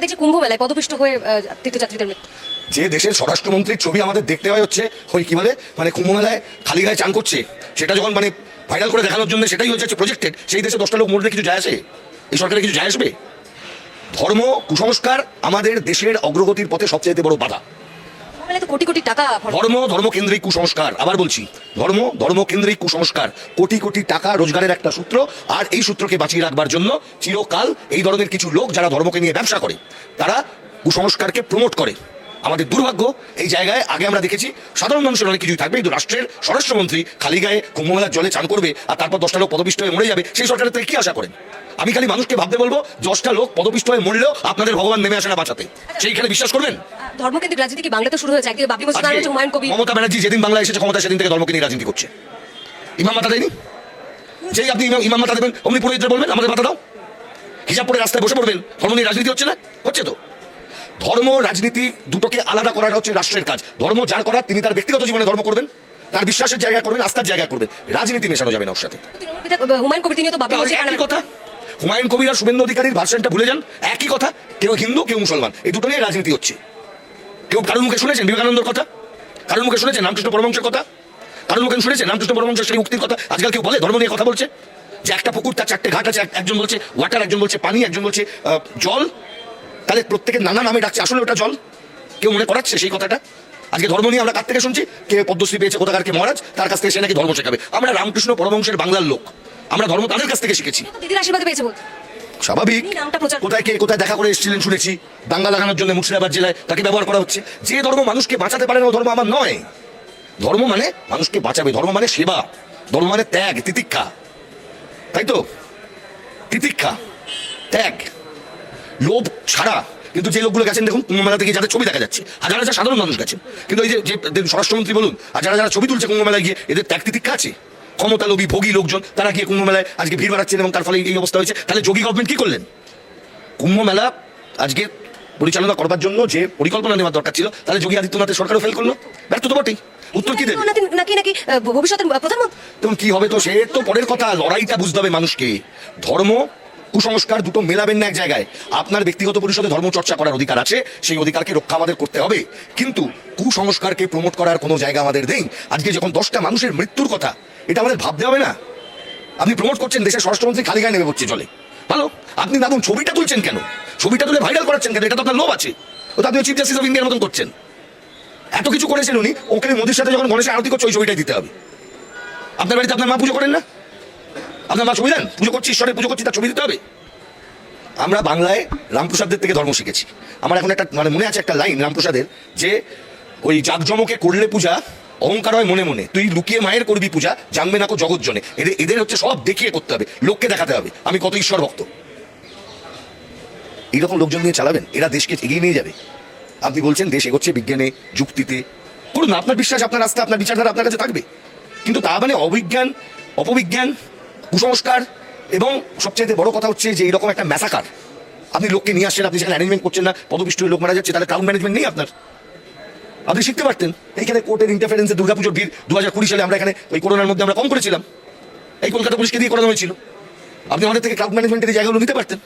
দেখছি কুম্ভ মেলায় পদপিষ্ট হয়ে তীর্থযাত্রীদের যে দেশের স্বরাষ্ট্রমন্ত্রীর ছবি আমাদের দেখতে হয় হচ্ছে ওই কি বলে? মানে কুম্ভ মেলায় খালি গায়ে চান করছে। সেটা যখন মানে ভাইরাল করে দেখানোর জন্য সেটাই হচ্ছে প্রজেক্টেড সেই দেশে দশটা লোক মরলে কিছু যায় আসে? এই সরকারের কিছু যায় আসবে? ধর্ম, কুসংস্কার আমাদের দেশের অগ্রগতির পথে সবচেয়ে বড় বাধা। কুম্ভ তো কোটি কোটি টাকা। ধর্ম, ধর্মকেন্দ্রিক কুসংস্কার আবার বলছি, ধর্ম, ধর্মকেন্দ্রিক কুসংস্কার কোটি কোটি টাকা রোজগারের একটা সূত্র, আর এই সূত্রকে বাঁচিয়ে রাখবার জন্য চিরকাল এই ধরনের কিছু লোক যারা ধর্মকে নিয়ে ব্যবসা করে, তারা কুসংস্কারকে প্রমোট করে আমাদের দুর্ভাগ্য এই জায়গায় আগে আমরা দেখেছি সাধারণ মানুষের অনেক কিছুই থাকবে। কিন্তু রাষ্ট্রের স্বরাষ্ট্রমন্ত্রী খালি গায়ে কুম্ভমেলার জলে চান করবে আর তারপর দশটা লোক পদপিষ্ট হয়ে মরে যাবে সেই সরকারের থেকে কি আশা করেন? আমি খালি মানুষকে ভাবতে বলব দশটা লোক পদপিষ্ট হয়ে মরলেও আপনাদের ভগবান নেমে আসে না বাঁচাতে। সেইখানে বিশ্বাস করবেন? ধর্মকেন্দ্রিক রাজনীতি কি বাংলাতে শুরু হয়েছে? একদিকে মসজিদ হুমায়ুন কবির মমতা ব্যানার্জি যেদিন বাংলা এসেছে ক্ষমতা সেদিন থেকে ধর্মকে নিয়ে রাজনীতি করছে। ইমাম মাতা দেয়নি? যেই আপনি ইমাম- মাতা দেবেন অমনি পুরোহিতরা বলবেন আমাদের মাথা দাও। হিসাব পরে রাস্তায় বসে পড়বেন। ধর্ম নিয়ে রাজনীতি হচ্ছে না? হচ্ছে তো। ধর্ম রাজনীতি দুটোকে আলাদা করাটা হচ্ছে রাষ্ট্রের কাজ। ধর্ম যার করার তিনি তার ব্যক্তিগত জীবনে ধর্ম করবেন তার বিশ্বাসের জায়গা করবেন আস্থার জায়গা করবেন। রাজনীতি মেশানো যাবে না ওর সাথে। হুমায়ুন কবির কথা। হুমায়ুন আর শুভেন্দু অধিকারীর ভার্সনটা ভুলে যান। একই কথা কেউ হিন্দু কেউ মুসলমান এই দুটো নিয়ে রাজনীতি হচ্ছে। কেউ কারোর মুখে শুনেছেন বিবেকানন্দর কথা? কারোর মুখে শুনেছেন রামকৃষ্ণ পরমংশের কথা? কারোর মুখে শুনেছেন রামকৃষ্ণ পরমংশের সেই উক্তির কথা? আজকাল কেউ বলে ধর্ম নিয়ে কথা বলছে? যে একটা পুকুর তার চারটে ঘাট আছে একজন বলছে ওয়াটার একজন বলছে পানি একজন বলছে জল তাহলে প্রত্যেকের নানা নামে ডাকছে। আসলে ওটা জল। কেউ মনে করাচ্ছে সেই কথাটা? আজকে ধর্ম নিয়ে আমরা কার থেকে শুনছি? কে পদ্মশ্রী পেয়েছে কোথাকার কে মহারাজ? তার কাছ থেকে সে নাকি ধর্ম শেখাবে। আমরা রামকৃষ্ণ পরমংশের বাংলার লোক। আমরা ধর্ম তাদের কাছ থেকে শিখেছি। দিদির আশীর্বাদ পেয়েছে স্বাভাবিক। কোথায় কে কোথায় দেখা করে এসেছিলেন শুনেছি। দাঙ্গা লাগানোর জন্য মুর্শিদাবাদ জেলায় তাকে ব্যবহার করা হচ্ছে। যে ধর্ম মানুষকে বাঁচাতে পারে না ও ধর্ম আমার নয়। ধর্ম মানে মানুষকে বাঁচাবে। ধর্ম মানে সেবা। ধর্ম মানে ত্যাগ তিতিক্ষা। তাই তো? তিতিক্ষা। ত্যাগ। লোভ ছাড়া কিন্তু যে লোকগুলো গেছেন দেখুন কুম্ভ মেলা থেকে যাদের ছবি দেখা যাচ্ছে হাজার হাজার সাধারণ মানুষ গেছেন। কিন্তু এই যে স্বরাষ্ট্রমন্ত্রী বলুন আর যারা যারা ছবি তুলছে কুম্ভ মেলায় গিয়ে এদের ত্যাগ তিতিক্ষা আছে? ক্ষমতা লোভী ভোগী লোকজন তারা গিয়ে কুম্ভ মেলায় আজকে ভিড় বাড়াচ্ছেন এবং তার ফলে এই অবস্থা হয়েছে। তাহলে যোগী গভর্নমেন্ট কী করলেন? কুম্ভ মেলা আজকে পরিচালনা করবার জন্য যে পরিকল্পনা নেওয়ার দরকার ছিল তাহলে যোগী আদিত্যনাথের সরকারও ফেল করল। ব্যর্থ তো বটেই। উত্তর কি দেবে নাকি নাকি ভবিষ্যতের প্রধানমন্ত্রী? তখন কি হবে তো সে তো পরের কথা লড়াইটা বুঝতে হবে মানুষকে। ধর্ম কুসংস্কার দুটো মেলাবেন না এক জায়গায়। আপনার ব্যক্তিগত পরিষদে ধর্ম চর্চা করার অধিকার আছে, সেই অধিকারকে রক্ষা আমাদের করতে হবে। কিন্তু কুসংস্কারকে প্রমোট করার কোনো জায়গা আমাদের নেই। আজকে যখন দশটা মানুষের মৃত্যুর কথা, এটা আমাদের ভাবতে হবে না? আপনি প্রমোট করছেন, দেশের স্বরাষ্ট্রমন্ত্রী খালি গায়ে নেমে পড়ছে চলে ভালো, আপনি দাদুন ছবিটা তুলছেন কেন? ছবিটা তুলে ভাইরাল করাচ্ছেন কেন? এটা তো আপনার লোভ আছে। ও তো আপনি চিফ জাস্টিস অফ ইন্ডিয়ার মতন করছেন। এত কিছু করেছেন উনি, ওকে মোদির সাথে যখন গণেশের আরতি করছে, ওই ছবিটাই দিতে হবে। আপনার বাড়িতে আপনার মা পুজো করেন না? আপনার মা ছবি দেন? পুজো করছি, ঈশ্বরের পুজো করছি, তার ছবি দিতে হবে। আমরা বাংলায় রামপ্রসাদদের থেকে ধর্ম শিখেছি। আমার এখন একটা মানে মনে আছে একটা লাইন রামপ্রসাদের, যে ওই জাকজমকে করলে পূজা, অহংকার হয় মনে মনে। তুই লুকিয়ে মায়ের করবি পূজা, জানবে না কো জগৎ জনে। এদের এদের হচ্ছে সব দেখিয়ে করতে হবে, লোককে দেখাতে হবে। আমি কত ঈশ্বর ভক্ত। এইরকম লোকজন নিয়ে চালাবেন? এরা দেশকে এগিয়ে নিয়ে যাবে। আপনি বলছেন দেশ এগোচ্ছে বিজ্ঞানে, যুক্তিতে। করুন আপনার বিশ্বাস, আপনার রাস্তা আপনার বিচারধারা আপনার কাছে থাকবে। কিন্তু তা মানে অবিজ্ঞান, অপবিজ্ঞান কুসংস্কার এবং সবচেয়ে বড় কথা হচ্ছে যে এইরকম একটা ম্যাসাকার আপনি লোককে নিয়ে আসছেন, আপনি সেখানে অ্যারেঞ্জমেন্ট করছেন না, পদপিষ্ট লোক মারা যাচ্ছে, তাহলে ক্রাউড ম্যানেজমেন্ট নেই আপনার। আপনি শিখতে পারতেন। এইখানে কোর্টের ইন্টারফারেন্সে দুর্গাপুজোর ভিড় দু হাজার কুড়ি সালে আমরা এখানে ওই করোনার মধ্যে আমরা কম করেছিলাম। এই কলকাতা পুলিশকে দিয়ে করানো হয়েছিল। আপনি আমাদের থেকে ক্রাউড ম্যানেজমেন্টের জায়গাগুলো নিতে পারতেন।